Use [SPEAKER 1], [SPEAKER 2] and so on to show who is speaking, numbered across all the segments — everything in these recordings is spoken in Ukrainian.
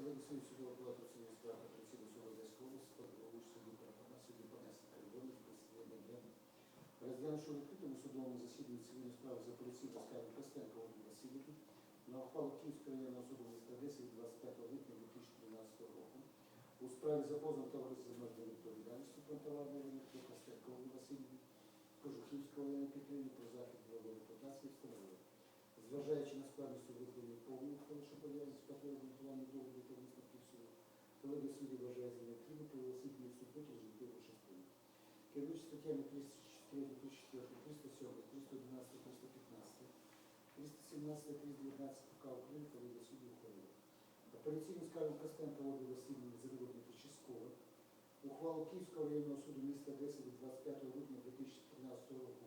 [SPEAKER 1] Колеги суду судового палату цивільної справи апеляційного суду Одеської області подали суді Парапана, суді понесли кордони з присвоєння дня. Розглянувши відкритому судовому засіданні цивільної справи за апеляційну скаргу Костенко Ольги Васильівни на ухвалу Київського районного суду міста Одеси від 25 липня 2013 року у справі за позовом товариства обмеженою відповідальністю фронтоварної ринок Костенко Ольги Васильівни Кожухівського району підтримки про захід правової репутації встановили. Зважаючи на складність у виконанні повної що пов'язані колеги судді вважає за їх суд протягом життєву частину. Керуючи статтями 304, 304, 307, 311, 315, 317, 319 КК України, колеги судді ухвалили. Апеляційну скаргу Костенка Ольги Васильівни заводника частково ухвалу Київського районного суду міста Одеси від 25 липня 2013 року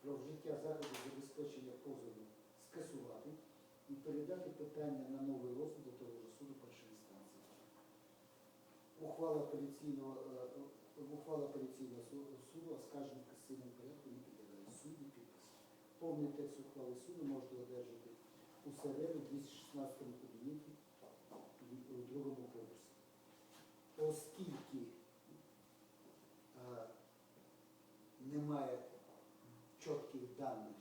[SPEAKER 1] про вжиття заходів забезпечення позову скасувати і передати питання на новий розгляд до того ж суду першої інстанції. Ухвала апеляційного, е, ухвала апеляційного суду оскаржена в касаційному порядку не підлягає судді підпис. Повний текст ухвали суду можете одержати у СРР у 216 кабінеті у другому поверсі. Оскільки е, немає чітких даних,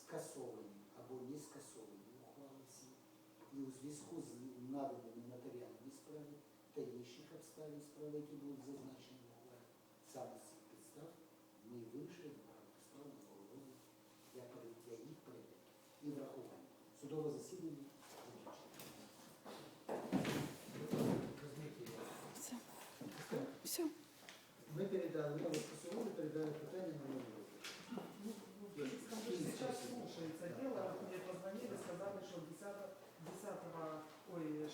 [SPEAKER 1] скасовані або не скасовані ухвали і у зв'язку з та обставин справи, які будуть зазначені саме з цих підстав ми вирішили на розгляд для для їх перегляду і врахування. Судове засідання закінчено.
[SPEAKER 2] Все. Все.
[SPEAKER 1] Ми передали, ми скасували, передали питання на новий.
[SPEAKER 3] Сейчас слушается дело, мне позвонили, сказали, что 10, 10, ой,